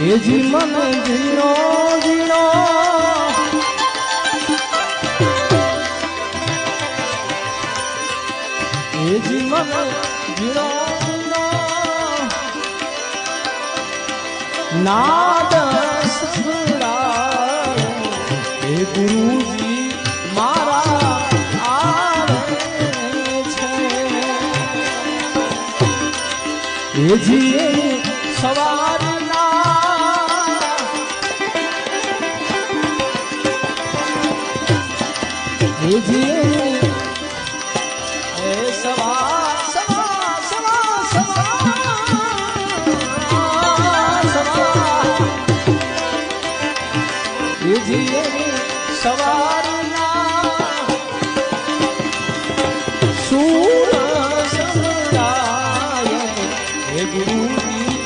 એ જી મન જીણો જીણો એ જી મન જીણો જીણો નાદ એ ગુરુજી મારા આવે છે. એ સવાર સવારના સૂર સંભળાય હે ગુરુજી